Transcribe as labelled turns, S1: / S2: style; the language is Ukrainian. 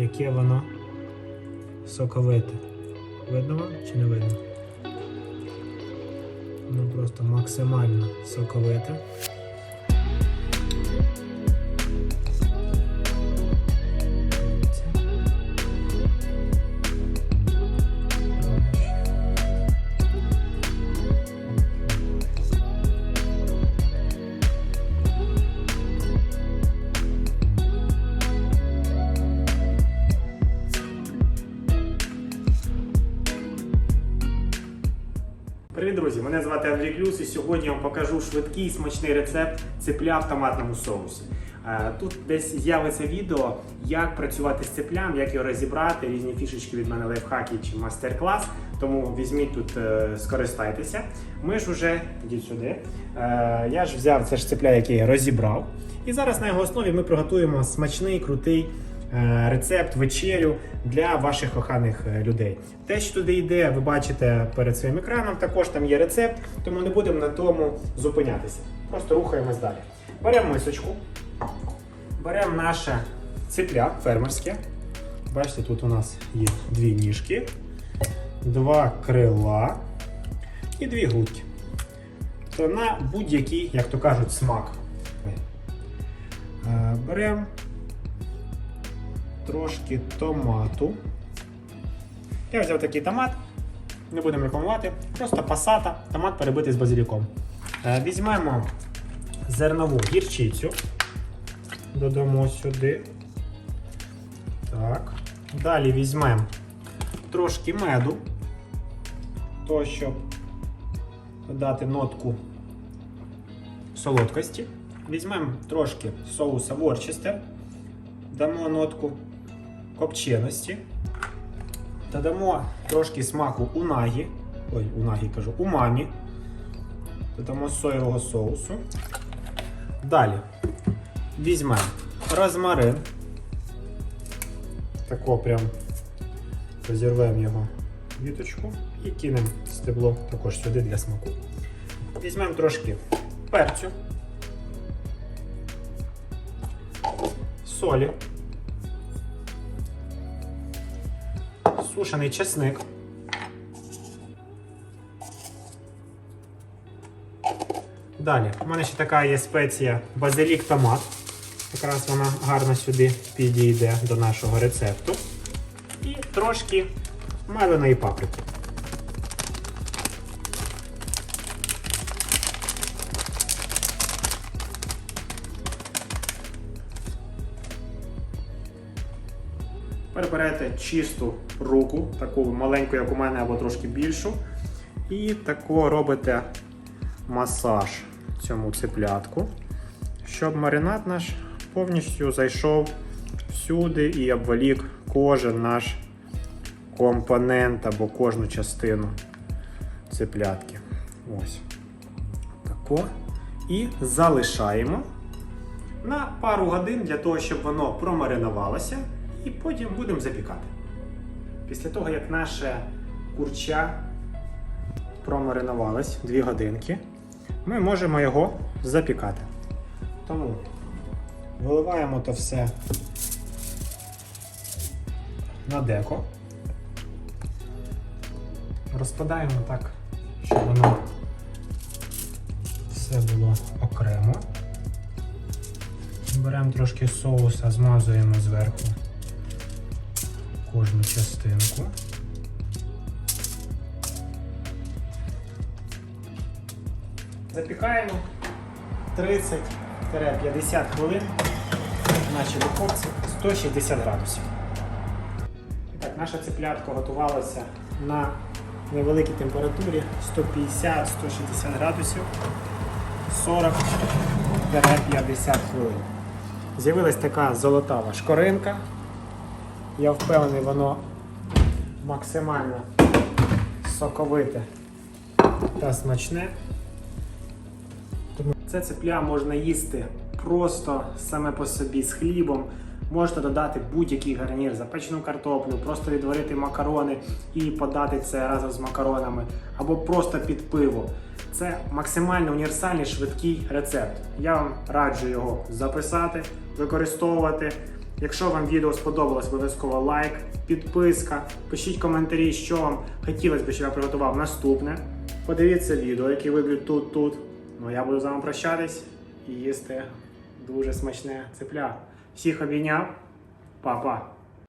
S1: яке воно соковите. Видно вам чи не видно? Воно просто максимально соковите. Привіт, друзі! Мене звати Андрій Клюс, і сьогодні я вам покажу швидкий смачний рецепт цепля в томатному соусі. Е, Тут десь з'явиться відео, як працювати з цеплям, як його розібрати, різні фішечки від мене лайфхаки чи мастер-клас. Тому візьміть тут, е, скористайтеся. Ми ж уже йдіть сюди. Е, Я ж взяв це ж цепля, який я розібрав. І зараз на його основі ми приготуємо смачний, крутий рецепт, вечерю для ваших коханих е, людей. Те, що туди йде, ви бачите перед своїм екраном. Також там є рецепт, тому не будемо на тому зупинятися. Просто рухаємось далі. Беремо мисочку, беремо наше цепля фермерське. Бачите, тут у нас є дві ніжки, два крила і дві грудки. То на будь-який, як то кажуть, смак. Е, Беремо трошки томату. Я взяв такий томат, не будемо рекламувати, просто пасата, томат перебитий з базиліком. Е, Візьмемо зернову гірчицю, додамо сюди. Так. Далі візьмемо трошки меду, то щоб дати нотку солодкості. Візьмемо трошки соуса Ворчестер, дамо нотку копченості, додамо трошки смаку унагі, ой, унагі кажу, умамі, додамо соєвого соусу. Далі візьмемо розмарин, тако прям розірвемо його віточку і кинемо стебло також сюди для смаку. Візьмемо трошки перцю, солі, сушений чесник. Далі, у мене ще така є спеція базилік томат. Якраз вона гарно сюди підійде до нашого рецепту. І трошки меленої паприки. Тепер чисту руку, таку маленьку, як у мене, або трошки більшу. І тако робите масаж цьому цеплятку, щоб маринад наш повністю зайшов всюди і обволік кожен наш компонент або кожну частину цеплятки. Ось. Тако. І залишаємо на пару годин для того, щоб воно промаринувалося, і потім будемо запікати. Після того, як наше курча промаринувалось 2 годинки, ми можемо його запікати. Тому виливаємо то все на деко. Розкладаємо так, щоб воно все було окремо. Беремо трошки соуса, змазуємо зверху кожну частинку. Запікаємо 30-50 хвилин в нашій духовці 160 градусів. Так, наша цеплятка готувалася на невеликій температурі 150-160 градусів 40-50 хвилин. З'явилась така золотава шкоринка. Я впевнений, воно максимально соковите та смачне. Це цепля можна їсти просто саме по собі з хлібом. Можете додати будь-який гарнір, запечену картоплю, просто відварити макарони і подати це разом з макаронами, або просто під пиво. Це максимально універсальний швидкий рецепт. Я вам раджу його записати, використовувати Якщо вам відео сподобалось, обов'язково лайк, підписка, пишіть коментарі, що вам хотілося б, щоб я приготував наступне. Подивіться відео, які виб'ють тут, тут. Ну я буду з вами прощатись і їсти дуже смачне цепля. Всіх обійняв. Па-па.